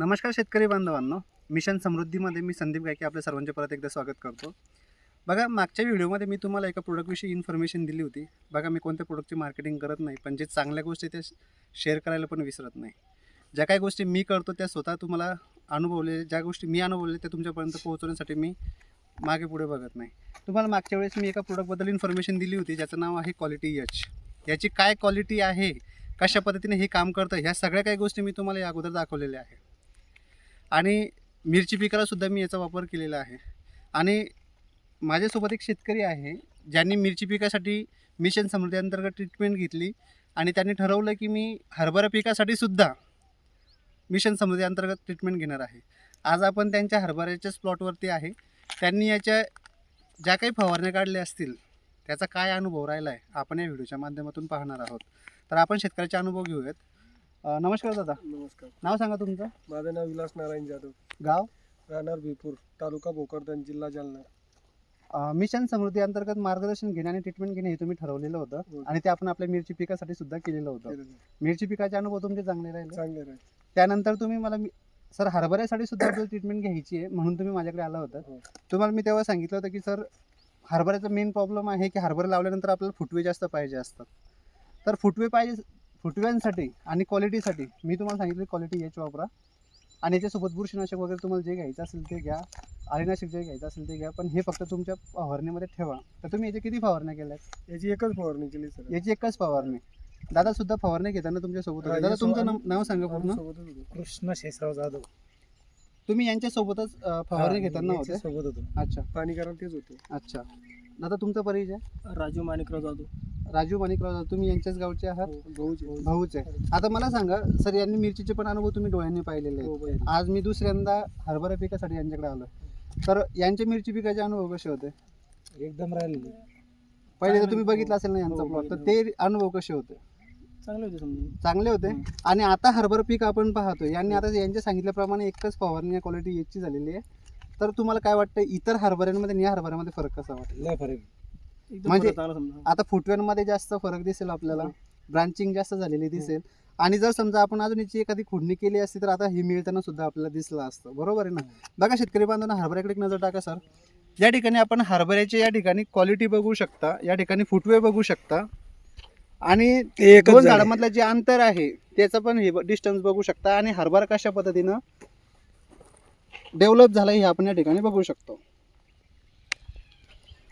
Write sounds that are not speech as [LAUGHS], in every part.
नमस्कार शेतकरी बांधवांनो. मिशन समृद्धीमध्ये मी संदीप गायके आपल्या सर्वांचे परत एकदा स्वागत करतो. बघा मागच्या व्हिडिओमध्ये मी तुम्हाला एका प्रोडक्टविषयी इन्फॉर्मेशन दिली होती. बघा मी कोणत्या प्रोडक्टची मार्केटिंग करत नाही पण जे चांगल्या गोष्टी त्या शेअर करायला पण विसरत नाही. ज्या काही गोष्टी मी करतो त्या स्वतः तुम्हाला अनुभवले ज्या गोष्टी मी अनुभवले त्या तुमच्यापर्यंत पोहोचवण्यासाठी मी मागे पुढे बघत नाही. तुम्हाला मागच्या वेळेस मी एका प्रोडक्टबद्दल इन्फॉर्मेशन दिली होती ज्याचं नाव आहे क्वालिटी यच याची काय क्वालिटी आहे कशा पद्धतीने हे काम करतं ह्या सगळ्या काही गोष्टी मी तुम्हाला या अगोदर दाखवलेल्या आहे आणि मिरची पिकालासुद्धा मी याचा वापर केलेला आहे. आणि माझ्यासोबत एक शेतकरी आहे ज्यांनी मिरची पिकासाठी मिशन समृद्धीअंतर्गत ट्रीटमेंट घेतली आणि त्यांनी ठरवलं की मी हरभरा पिकासाठी सुद्धा मिशन समृद्धी अंतर्गत ट्रीटमेंट घेणार आहे. आज आपण त्यांच्या हरभऱ्याच्याच प्लॉटवरती आहे. त्यांनी याच्या ज्या काही फवारण्या काढल्या असतील त्याचा काय अनुभव राहिला आहे आपण या व्हिडिओच्या माध्यमातून पाहणार आहोत. तर आपण शेतकऱ्याचे अनुभव घेऊयात. अ, नमस्कार दादा. नमस्कार. नाव सांगा तुमचं? माझं नाव विलास नारायण जाधव. गाव? राहणार बिपूर तालुका भोकरदन जिल्हा जालना. अ, मिशन समृद्धी अंतर्गत मार्गदर्शन घेणे आणि ट्रीटमेंट घेणे हे तुम्ही ठरवलेलं होतं हो. आणि ते आपण आपल्या मिरची पिकासाठी सुद्धा केलेलं होतं. मिरची पिकाचे अनुभव तुमचे चांगले राहिले? चांगले राहील. त्यानंतर तुम्ही मला मी- सर हरभऱ्यासाठी सुद्धा आपल्याला ट्रीटमेंट घ्यायची आहे म्हणून तुम्ही माझ्याकडे आला होता. हो. तुम्हाला मी तेव्हा सांगितलं होतं की सर हरभऱ्याचा मेन प्रॉब्लेम आहे की हरभरा लावल्यानंतर आपल्याला फुटवे जास्त पाहिजे असतात. तर फुटवे पाहिजे फुटव्यांसाठी आणि क्वालिटीसाठी मी तुम्हाला सांगितलं क्वालिटी याची वापरा. आणि याच्यासोबत बुरशीनाशक वगैरे तुम्हाला जे घ्यायचं असेल ते घ्या. अळीनाशक जे घ्यायचं असेल ते घ्या. पण हे फक्त तुमच्या फवारणीमध्ये ठेवा. तर तुम्ही याच्या किती फवारण्या केल्यात? याची एकच फवारणी केली सर. याची एकच फवारणी. दादा सुद्धा फवारणी घेताना तुमच्यासोबत होते. दादा तुमचं नाव- नाव सांगा पूर्ण. कृष्ण शेषराव जाधव. तुम्ही यांच्यासोबतच फवारणी घेताना होते? सोबत होतो. अच्छा. पाणी करायला तेच होते. अच्छा. दादा तुमचा परिचय? राजू माणिकराव जाधव. राजू माणिकराव दादा, तुम्ही यांच्याच गावचे आहात? भाऊचे भाऊच आहे. आता मला सांगा सर यांनी मिरचीचे पण अनुभव तुम्ही डोळ्यांनी पाहिलेले हो, आहेत बरोबर. आज मी दुसऱ्यांदा हरभरा पिकासाठी यांच्याकडे आलोय. तर यांचे मिरची पिकाचे अनुभव कसे होते? एकदम राहिलेले. पहिले तर तुम्ही. बघितलं असेल ना यांचा हो, प्लॉट तर. ते अनुभव कसे होते? चांगले होते समजून. चांगले होते? आणि आता हरभरा पीक आपण पाहतो यांनी आता यांच्या सांगितल्याप्रमाणे एकच फवारणी क्वालिटी याची झालेली आहे. तर तुम्हाला काय वाटतं इतर हरभऱ्यांमध्ये आणि या हरभऱ्यामध्ये फरक कसा वाटतो लय फरक म्हणजे- समजा. आता फुटव्यांमध्ये जास्त फरक दिसेल आपल्याला हो. ब्रांचिंग जास्त झालेली दिसेल. आणि जर समजा आपण अजून याची एखादी खुडणी केली असती तर आता ही मिळताना सुद्धा आपल्याला दिसलं असतं. बरोबर आहे ना? बघा शेतकरी बांधवांना हरभऱ्याकडे एक नजर टाका सर. या ठिकाणी आपण हरभऱ्याच्या या ठिकाणी क्वालिटी बघू शकता या ठिकाणी फुटवे बघू शकता. आणि ते एकच दोन झाड. झाडामधलं जे अंतर आहे त्याचं पण हे डिस्टन्स बघू शकता. आणि हरभरा कशा पद्धतीनं डेव्हलप झाला हे आपण या ठिकाणी बघू शकतो.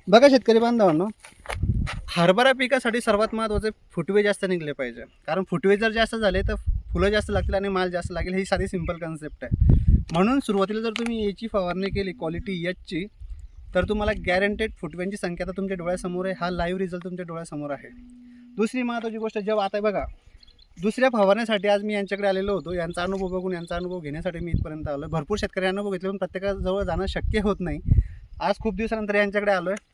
बघा शेतकरी बांधवांनो हरभरा पिकासाठी सर्वात महत्त्वाचे फुटवे जास्त निघले पाहिजे. कारण फुटवे जर जास्त झाले तर फुलं जास्त लागतील आणि माल जास्त लागेल ही साधी सिंपल कन्सेप्ट आहे. म्हणून सुरुवातीला जर तुम्ही याची फवारणी केली क्वालिटी याची तर तुम्हाला गॅरंटेड फुटव्यांची संख्या तर तुमच्या डोळ्यासमोर आहे. हा लाईव्ह रिझल्ट तुमच्या डोळ्यासमोर आहे. दुसरी महत्त्वाची गोष्ट जेव्हा आता बघा दुसऱ्या फवारण्यासाठी आज मी यांच्याकडे आलेलो होतो. यांचा अनुभव बघून यांचा अनुभव घेण्यासाठी मी इथपर्यंत आलो भरपूर शेतकरी अनुभव घेतले पण प्रत्येकाजवळ जाणं शक्य होत नाही. आज खूप दिवसानंतर यांच्याकडे आलो आहे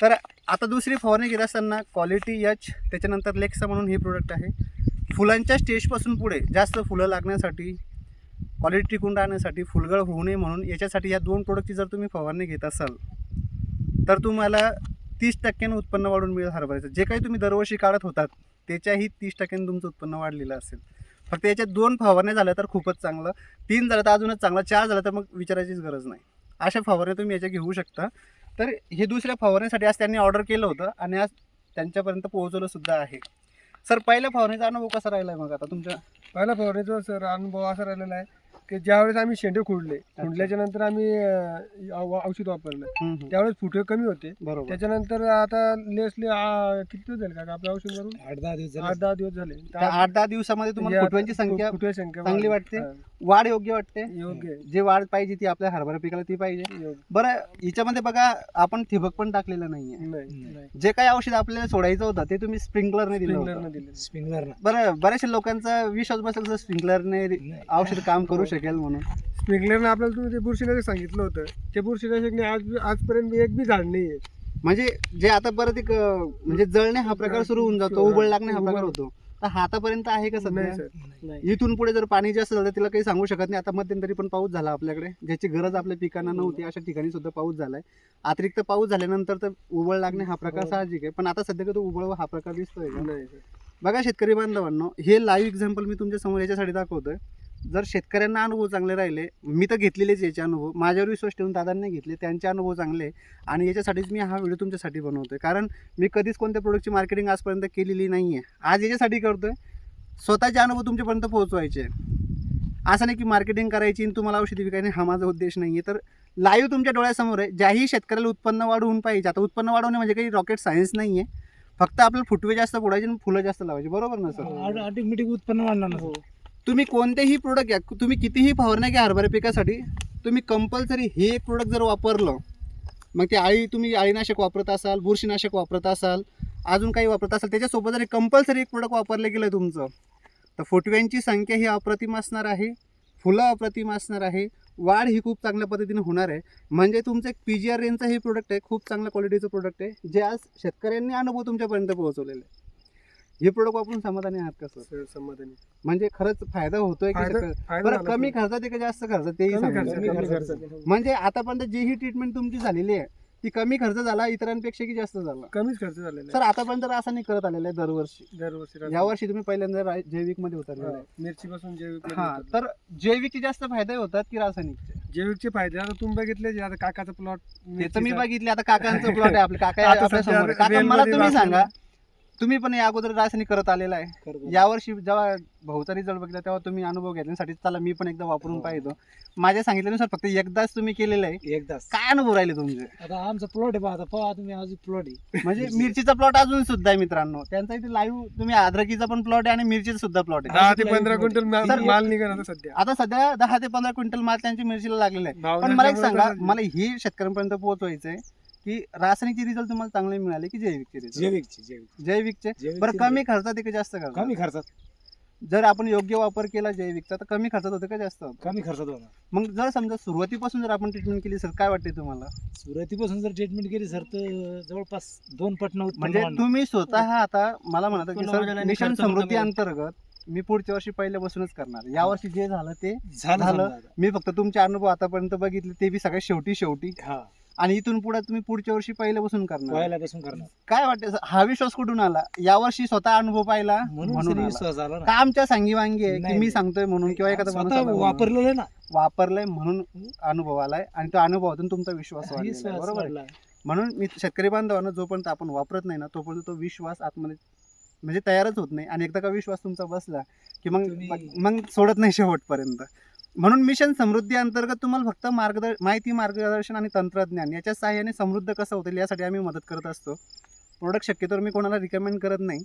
तर आता दुसरी फवारणी घेत असताना क्वालिटी यच त्याच्यानंतर लेक्सा म्हणून हे प्रोडक्ट आहे. फुलांच्या स्टेजपासून पुढे जास्त फुलं लागण्यासाठी क्वालिटी टिकून राहण्यासाठी फुलगळ होऊ नये म्हणून याच्यासाठी या दोन प्रोडक्टची जर तुम्ही फवारणी घेत असाल तर तुम्हाला तीस टक्क्यानं उत्पन्न वाढून मिळेल हरभऱ्याचं. जे काही तुम्ही दरवर्षी काढत होतात त्याच्याही तीस टक्क्यानं तुमचं उत्पन्न वाढलेलं असेल. फक्त याच्यात दोन फवारण्या झाल्या तर खूपच चांगलं. तीन झालं तर अजूनच चांगलं. चार झालं तर मग विचारायचीच गरज नाही. अशा फवारण्या तुम्ही याच्या घेऊ शकता. तर हे दुसऱ्या फवारण्यासाठी आज त्यांनी ऑर्डर केलं होतं आणि आज त्यांच्यापर्यंत पोहोचवलं सुद्धा आहे. सर पहिल्या फवारणीचा अनुभव कसा राहिला आहे मग आता तुमच्या? पहिल्या फवारणीचा सर अनुभव असा राहिलेला आहे. की ज्यावेळेस आम्ही शेंडे खुडले खुडल्याच्या नंतर आम्ही अं, औ- औषध वापरलं. हम्म. त्यावेळेस फुटवे कमी होते. बरोबर. त्याच्यानंतर आता लेसले किती दिवस झाले का आपलं औषध मारून आठ दहा दिवस आठ झाले दहा दिवस झाले. त्या आठ दहा दिवसामध्ये तुम्हाला फुटव्यांची संख्या फुटवे संख्या चांगली. वाटते? हा, वाढ योग्य वाटते? योग्य. आहे. जे वाढ पाहिजे ती आपल्या हरभरा पिकाला ती पाहिजे. योग्य. बरं हिच्यामध्ये बघा आपण ठिबक पण टाकलेलं नाहीये. नाही नाही. जे काही औषध आपल्याला सोडायचं होतं ते तुम्ही स्प्रिंकलरने दिलं होतं स्प्रिंकलरनं दिले स्प्रिंगलर ना बरं बऱ्याचशा लोकांचा विश्वास बसेल स्प्रिंकलरने. औषध काम करू शकेल म्हणून. स्प्रिंकलरनं आपल्याला तुम्ही ते बुरशीनाशक सांगितलं होतं. ते बुरशीनाशकने आज आजपर्यंत एक बी झाड नाही आहे म्हणजे जे आता परत एक अं, म्हणजे जळणे हा प्रकार सुरू होऊन जातो उबळ लागणे हा प्रकार होतो. तर हा आतापर्यंत आहे का नाही सध्या सर. नाही. इथून पुढे जर पाणी जास्त झालं तर तिला काही सांगू शकत नाही. आता मध्यंतरी पण पाऊस झाला आपल्याकडे. ज्याची गरज आपल्या पिकांना नव्हती अशा ठिकाणी सुद्धा पाऊस झालाय. अतिरिक्त पाऊस झाल्यानंतर तर उबळ लागणे हा प्रकार साहजिक आहे. पण आता सध्या का तो उबळ हा प्रकार दिसतोय का? नाही सर. बघा शेतकरी बांधवांनो हे लाईव्ह एक्झाम्पल मी तुमच्यासमोर याच्यासाठी दाखवतोय. जर शेतकऱ्यांना अनुभव चांगले राहिले मी तर घेतलेलेच याचे अनुभव. माझ्यावर विश्वास ठेवून दादांनी घेतले त्यांचे अनुभव चांगले आहे. आणि याच्यासाठीच मी हा व्हिडिओ तुमच्यासाठी बनवतोय. कारण मी कधीच कोणत्या प्रोडक्टची मार्केटिंग आजपर्यंत केलेली नाही आहे आज याच्यासाठी करतोय. स्वतःचे अनुभव तुमच्यापर्यंत पोहोचवायचे. असं नाही की मार्केटिंग करायची आणि तुम्हाला औषधी विकायची हा माझा उद्देश नाही आहे तर लाईव्ह तुमच्या डोळ्यासमोर आहे. ज्याही शेतकऱ्याला उत्पन्न वाढवून पाहिजे. आता उत्पन्न वाढवणे म्हणजे काही रॉकेट सायन्स नाही आहे फक्त आपल्याला फुटवे जास्त फोडायचे आणि फुलं जास्त लावायची. बरोबर ना सर? ऑटोमॅटिक उत्पन्न वाढणार ना हो. तुम्ही कोणतेही प्रोडक्ट घ्या तुम्ही कितीही फवारण्या घ्या हरभरा पिकासाठी तुम्ही कंपल्सरी हे एक प्रोडक्ट जर वापरलं मग ते आळी तुम्ही आळीनाशक वापरत असाल बुरशीनाशक वापरत असाल अजून काही वापरत असाल त्याच्यासोबत जर कंपल्सरी एक प्रोडक्ट वापरलं गेलं तुमचं तर फुटव्यांची संख्या ही अप्रतिम असणार आहे फुलं अप्रतिम असणार आहे वाढ ही खूप चांगल्या पद्धतीने होणार आहे. म्हणजे तुमचं एक पी जी आर रेंजचं हे प्रोडक्ट आहे खूप चांगल्या क्वालिटीचं प्रोडक्ट आहे जे आज शेतकऱ्यांनी अनुभव तुमच्यापर्यंत पोहोचवलेलं आहे. हे प्रोडक्ट वापरून समाधानी आहात का सर समाधानी. म्हणजे खरंच फायदा होतोय की फायदा शेतकऱ्या- फायदा बरं झाला कमी. खर्चात आहे का जास्त खर्चात तेही कमी सांगा. खर्चात, कमी कमी खर्चात. खर्चात. म्हणजे आतापर्यंत जी ही ट्रीटमेंट तुमची झालेली आहे ती कमी खर्च झाला इतरांपेक्षा की जास्त झाला? कमीच खर्च झालेला सर आतापर्यंत रासायनिक करत आलेलं आहे दरवर्षी. आहे दरवर्षी राहतो. यावर्षी तुम्ही पहिल्यांदा रा- जैविकमध्ये हा, आहे. मिरची पासून जैविक हा तर जैविकचे जास्त फायदे होतात की रासायनिकचे? जैविकचे फायदे आता तुम्ही बघितले जे आता काकाचा प्लॉट ते तर मी बघितले आता काकांचं [LAUGHS] प्लॉट आहे आपले. काका आता आपल्या सध्या समोर. आहे. काका मला रेलमध्ये तुम्ही रासायनिक- सांगा. तुम्ही पण या अगोदर रासायनिक करत आलेला आहे. यावर्षी जेव्हा भाऊचा रिझल्ट बघितला तेव्हा तुम्ही अनुभव घेतल्यासाठी चला मी पण एकदा वापरून हो. पाहिजे माझ्या सांगितल्यानुसार फक्त एकदाच तुम्ही केलेलं आहे. एकदाच. काय अनुभव राहिले तुमचे? आता आमचा प्लॉट आहे आता पहा तुम्ही अजून प्लॉट आहे. म्हणजे मिरचीचा प्लॉट अजून सुद्धा आहे मित्रांनो. त्यांचा इथे लाईव्ह तुम्ही अद्रकीचा पण प्लॉट आहे आणि मिरचीचा सुद्धा प्लॉट आहे. दहा ते पंधरा क्विंटल माल निघाला सध्या. आता सध्या दहा ते पंधरा क्विंटल माल त्यांची मिरचीला लागलेला आहे. पण मला एक सांगा मला हे शेतकऱ्यांपर्यंत पोहोचवायचं आहे की रासायनिकचे रिझल्ट तुम्हाला चांगले मिळाले की जैविकचे रिझल्ट जैविकची जैविक जैविकचे? जैविकची बरं कमी खर्चात आहे का जास्त खर्चात? कमी खर्चात. जर आपण योग्य वापर केला जैविकचा तर कमी खर्चात होते का जास्त? होतं कमी खर्चात होणार. मग जर समजा सुरुवातीपासून जर आपण ट्रीटमेंट केली सर काय वाटते तुम्हाला? सुरुवातीपासून जर ट्रीटमेंट केली सर तर जवळपास दोन पटनं उत्पन्न म्हणजे वाढणार. तुम्ही स्वतः आता मला म्हणत की सर मिशन खर्च पण समृद्धी कमी. अंतर्गत मी पुढच्या वर्षी पहिल्यापासूनच करणार. या वर्षी जे झालं ते झालं झालं. समजा आता. मी फक्त तुमचे अनुभव आतापर्यंत बघितले ते बी सगळ्यात शेवटी शेवटी. हा. आणि इथून पुढे तुम्ही पुढच्या वर्षी पहिल्यापासून करणार पहिल्यापासून करणार काय वाटतं? हा विश्वास कुठून आला या वर्षी स्वतः अनुभव पाहिला म्हणून आला. विश्वास झाला ना का आमच्या सांगी वांगी आहे की नाही, मी. सांगतोय म्हणून किंवा एखादा माणूस स्वतः आला म्हणून. वापरलेलं आहे ना वापरलंय म्हणून अनुभव आलाय आणि तो अनुभवातून तुमचा विश्वास वाढलेला आहे. विश्वास बरोबर आहे? वाढला. म्हणून मी शेतकरी बांधवांना जोपर्यंत आपण वापरत नाही ना तोपर्यंत तो विश्वास आतमध्ये म्हणजे तयारच होत नाही आणि एकदा का विश्वास तुमचा बसला की मग तुम्ही- मग सोडत नाही शेवटपर्यंत म्हणून मिशन समृद्धी अंतर्गत तुम्हाला फक्त मार्गदर् माहिती मार्गदर्शन आणि तंत्रज्ञान याच्या सहाय्याने समृद्ध कसं होतील यासाठी आम्ही मदत करत असतो. प्रोडक्ट शक्यतोवर मी कोणाला रिकमेंड करत नाही.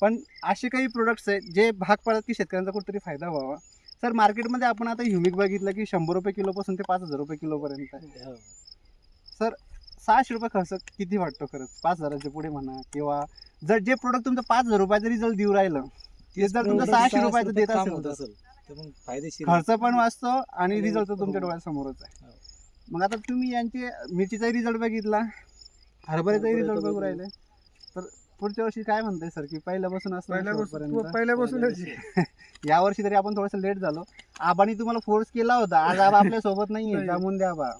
पण असे काही प्रोडक्ट्स आहेत जे भाग पडतात की शेतकऱ्यांचा कुठेतरी फायदा व्हावा. सर मार्केटमध्ये आपण आता ह्युमिक बघितलं की शंभर रुपये किलोपासून ते पाच हजार रुपये किलोपर्यंत आहे. हो. सहाशे रुपये खर्च किती वाटतो खरंच? पाच हजाराच्या पुढे म्हणा किंवा जर जे प्रोडक्ट तुमचं पाच हजार रुपयाचं रिझल्ट देऊ राहिलं ते जर तुमचं सहाशे रुपयाचं देत असेल. तर मग फायदेशीर खर्च पण वाचतो आणि रिझल्ट हो. तुमच्या डोळ्यासमोरच आहे. हो. मग आता तुम्ही यांचे मिरचीचाही रिझल्ट बघितला हरभऱ्याचाही हरभऱ्याचा रिझल्ट बघू. राहिले. तर पुढच्या वर्षी काय म्हणताय सर की पहिल्यापासून असं पहिल्यापासून? पहिल्यापासूनच [LAUGHS] या वर्षी तरी आपण थोडंसं लेट झालो. आबानी तुम्हाला फोर्स केला होता. आज आबा आपल्यासोबत नाहीये. नाही. जामून द्या आबा.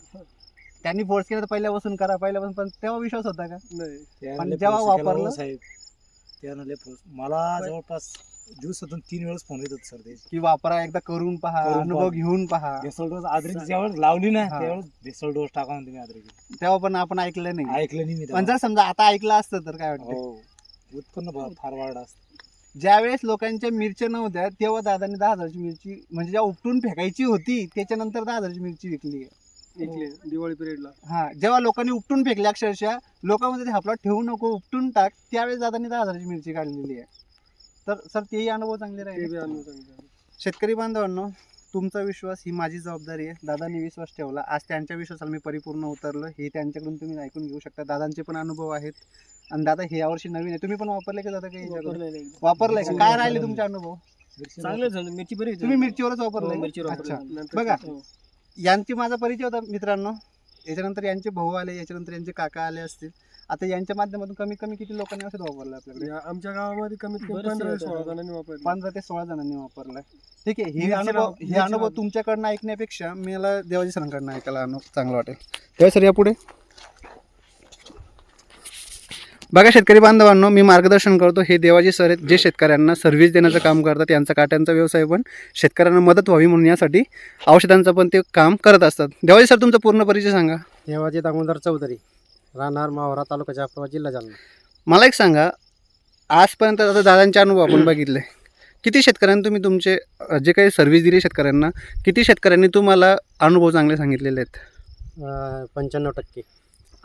त्यांनी फोर्स केला तर पहिल्यापासून करा पहिल्यापासून. पण तेव्हा विश्वास होता का? नाही. पण जेव्हा केला वापरलं- हो साहेब त्यानं. मला जवळपास दिवसातून तीन वेळेस फोन येतात सर त्याचे की वापरा एकदा करून पहा करून अनुभव पहा. घेऊन पहा. भेसळ डोस आद्रिक ज्यावेळेस लावली ना हा. त्यावेळेस भेसळ डोस टाका ना तुम्ही आद्रिक तेव्हा पण आपण ऐकलं नाही. ऐकलं नाही मी पण तेव्हा. जर समजा आता ऐकलं असतं तर काय वाटतं? हो. उत्पन्न भा- फार वाढ असत. ज्यावेळेस लोकांच्या मिरच्या नव्हत्या तेव्हा दादाने दहा हजारची मिरची म्हणजे जेव्हा उपटून फेकायची होती त्याच्यानंतर दहा हजारची मिरची विकली. विकले. दिवाळी पिरियडला हा. जेव्हा लोकांनी उपटून फेकली अक्षरशः लोकांमध्ये हा प्लॉट ठेवू नको उपटून टाक त्यावेळेस दादाने दहा हजारची मिरची काढलेली आहे. तर सर तेही अनुभव चांगले ते बी राहिले अनुभव चांगले आहे. शेतकरी बांधवांनो तुमचा विश्वास ही माझी जबाबदारी आहे दादांनी विश्वास ठेवला आज त्यांच्या विश्वासाला मी परिपूर्ण उतरलो हे त्यांच्याकडून तुम्ही ऐकून घेऊ शकता दादांचे पण अनुभव आहेत आणि दादा हे यावर्षी नवीन आहे तुम्ही पण वापरले का दादा काही याच्याकडून? वापरलेलं आहे. वापरलंय का काय वापरलं राहिले. तुमचे अनुभव चांगलं झालं मिरची बरी होती. तुम्ही मिरचीवरच हो, वापरलंय मिरचीवर अच्छा वापरलं. नंतर- बघा. हो. यांची माझा परिचय होता मित्रांनो याच्यानंतर यांचे भाऊ आले याच्यानंतर यांचे काका आले असतील आता यांच्या माध्यमातून कमी कमी किती लोकांनी औषध वापरलं आपल्याकडे? आमच्या गावामध्ये कमीत कमी बरेचसे पंधरा. सोळा जणांनी वापरले पंधरा ते सोळा जणांनी वापरलाय. ठीक आहे हे मिरची अनुभव लाव- हे मिरची अनुभव लाव. तुमच्याकडनं ऐकण्यापेक्षा मला देवाजी सरांकडनं ऐकायला अनु चांगलं वाटेल. तेव्हा सर या पुढे. बघा शेतकरी बांधवांनो मी मार्गदर्शन करतो. हे देवाजी सर आहेत जे शेतकऱ्यांना सर्व्हिस देण्याचं काम करतात. यांचा काट्यांचा व्यवसाय पण शेतकऱ्यांना मदत व्हावी म्हणून यासाठी औषधांचं पण ते काम करत असतात. देवाजी सर तुमचा पूर्ण परिचय सांगा. देवाजी दामोदर चौधरी. राहणार मावरा तालुका जाफराबाद जिल्हा जालना. मला एक सांगा आजपर्यंत आता दादांचे अनुभव आपण बघितले. किती शेतकऱ्यांनी तुम्ही तुमचे अ, जे काही सर्व्हिस दिली शेतकऱ्यांना किती शेतकऱ्यांनी तुम्हाला अनुभव चांगले सांगितलेले आहेत? पंच्याण्णव टक्के.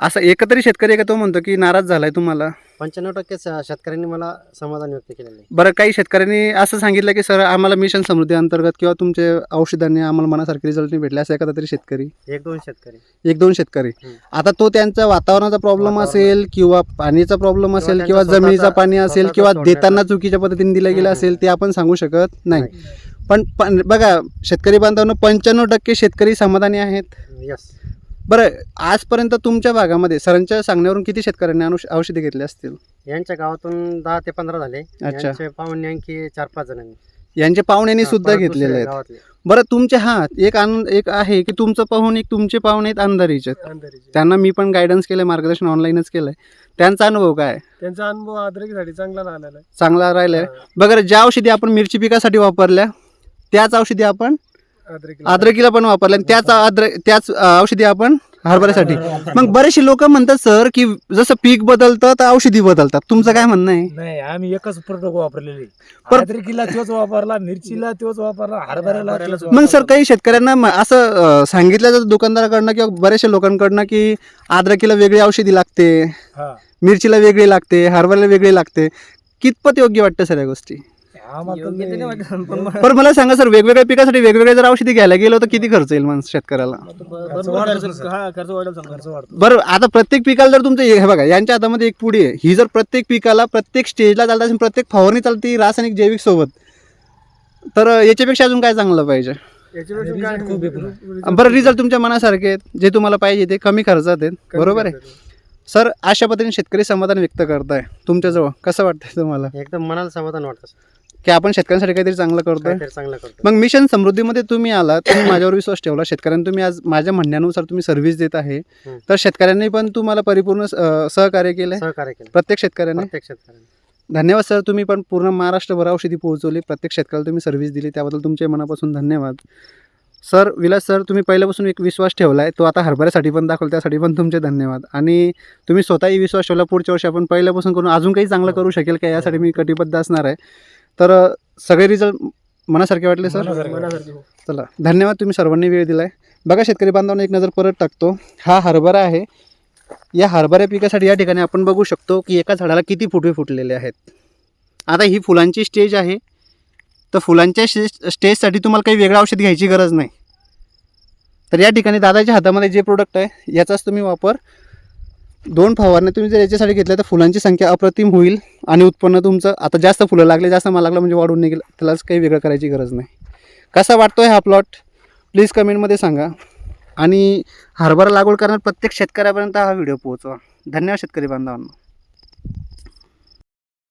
असं एकतरी शेतकरी का तो म्हणतो की नाराज झालाय तुम्हाला? पंच्याण्णव टक्के शेतकऱ्यांनी मला समाधान व्यक्त केलेलं आहे. बरं काही शेतकऱ्यांनी असं सांगितलं की सर आम्हाला मिशन समृद्धी अंतर्गत किंवा तुमचे औषधांनी आम्हाला मनासारखे रिझल्ट नाही भेटले असं एखादा तरी शेतकरी? एक दोन शेतकरी. एक दोन शेतकरी. हम्म. आता तो त्यांचा वातावरणाचा प्रॉब्लेम वातावरण. असेल किंवा पाणीचा प्रॉब्लेम असेल त्यांचा किंवा स्वतःचा- जमिनीचा पाणी असेल स्वतःचा किंवा देताना चुकीच्या पद्धतीने दिलं गेलं हम्म. असेल ते आपण सांगू शकत नाही. पण पण बघा शेतकरी बांधवांनो पंच्याण्णव टक्के शेतकरी समाधानी आहेत. यस बरं आजपर्यंत तुमच्या भागामध्ये सरांच्या सांगण्यावरून किती शेतकऱ्यांनी अनुष- औषधे घेतली असतील? यांच्या गावातून दहा ते पंधरा झाले. अच्छा. यांचे पाहुणे आणखी चार पाच जणांनी. यांचे पाहुण्यांनी हा, सुद्धा परत घेतलेले दुसऱ्या आहेत. गावातले. बरं तुमचे हा एक आनंद एक आहे की तुमचं पाहून एक तुमचे पाहुणे आहेत अंधारीचे अंधारीचे. त्यांना मी पण गायडन्स केलं मार्गदर्शन ऑनलाईनच केलंय. त्यांचा अनुभव काय? त्यांचा अनुभव अद्रकीसाठी चांगला आलेला आहे. चांगला राहिलाय हा, बघा ज्या औषधी आपण मिरची पिकासाठी वापरल्या त्याच औषधी आपण अद्रकीला. अद्रकीला पण वापरल्या आणि त्याच अद्र त्याच औषधी आपण हरभऱ्यासाठी. मग बरेचसे लोक म्हणतात सर की जसं पीक बदलतं तर औषधी बदलतात. तुमचं काय म्हणणं आहे? नाही आम्ही एकच प्रोडक्ट वापरलेले. पर- अद्रकीला तोच वापरला मिरचीला तोच वापरला हरभऱ्याला तोच मग सर काही शेतकऱ्यांना म- असं अं, सांगितलं जातं दुकानदाराकडनं किंवा बऱ्याचशा लोकांकडनं की अद्रकीला वेगळी औषधी लागते हा. मिरचीला वेगळी लागते हरभऱ्याला वेगळी लागते. कितपत योग्य वाटतं सर या गोष्टी? आम्हाला तर नाही. पण मला सांगा सर वेगवेगळ्या पिकासाठी वेगवेगळे जर औषधी घ्यायला गेलो तर किती खर्च येईल माणूस शेतकऱ्याला खर्च वाढतो सर. खर्च वाढतो बरं आता प्रत्येक पिकाला जर तुमचं हे बघा यांच्या हातामध्ये एक पुडी आहे ही जर प्रत्येक पिकाला प्रत्येक स्टेजला चालत असेल प्रत्येक फवारणी चालते रासायनिक जैविक सोबत तर याच्यापेक्षा अजून काय चांगलं पाहिजे याच्यापेक्षा Result काय- खूप आहे पुन्हा. बरं रिझल्ट तुमच्या मनासारखे आहेत जे तुम्हाला पाहिजे ते कमी खर्चात आहेत बरोबर आहे. सर अशा पद्धतीने शेतकरी समाधान व्यक्त करताय तुमच्याजवळ कसं वाटतंय तुम्हाला एकदम मनाला समाधान वाटतं. की आपण शेतकऱ्यांसाठी काहीतरी चांगलं करतोय. काहीतरी चांगलं करतो मग मिशन समृद्धीमध्ये तुम्ही आला तुम्ही माझ्यावर विश्वास ठेवला. शेतकऱ्यांना तुम्ही आज माझ्या म्हणण्यानुसार तुम्ही सर्व्हिस देत आहे. हं. तर शेतकऱ्यांनी पण तुम्हाला परिपूर्ण अं, सहकार्य केलंय? सहकार्य केलं प्रत्येक शेतकऱ्याने? प्रत्येक शेतकऱ्यांनी. धन्यवाद सर तुम्ही पण पूर्ण महाराष्ट्रभर औषधी पोहोचवली. प्रत्येक शेतकऱ्याला तुम्ही सर्व्हिस दिली. त्याबद्दल तुमचे मनापासून धन्यवाद. सर विलास सर तुम्ही पहिल्यापासून एक विश्वास ठेवला आहे तो आता हरभऱ्यासाठी पण दाखवला. त्यासाठी पण तुमचे धन्यवाद. आणि तुम्ही स्वतःही विश्वास ठेवला. पुढच्या वर्षी आपण पहिल्यापासून करून अजून काही चांगलं करू शकेल का? यासाठी मी कटिबद्ध असणार आहे. तर सगळे रिझल्ट मनासारखे वाटले सर. चला धन्यवाद तुम्ही सर्वांनी वेळ दिला आहे बघा शेतकरी बांधवांना एक नजर परत टाकतो. हा हरभरा आहे. या हरभऱ्या पिकासाठी या ठिकाणी आपण बघू शकतो की एका झाडाला किती फुटवे फुटलेले आहेत. आता ही फुलांची स्टेज आहे. तर फुलांच्या स्टेज स्टेजसाठी तुम्हाला काही वेगळं औषध घ्यायची गरज नाही. तर या ठिकाणी दादाच्या हातामध्ये जे प्रोडक्ट आहे याचाच तुम्ही वापर दोन फवारण्या तुम्ही जर याच्यासाठी घेतल्या तर फुलांची संख्या अप्रतिम होईल आणि उत्पन्न तुमचं आता जास्त फुलं लागले जास्त मला लागलं म्हणजे वाढून निघेल त्यालाच काही वेगळं करायची गरज नाही. कसा वाटतो आहे हा प्लॉट प्लीज कमेंटमध्ये सांगा. आणि हरभरा लागवड करणार प्रत्येक शेतकऱ्यापर्यंत हा व्हिडिओ पोहोचवा. धन्यवाद शेतकरी बांधवांना.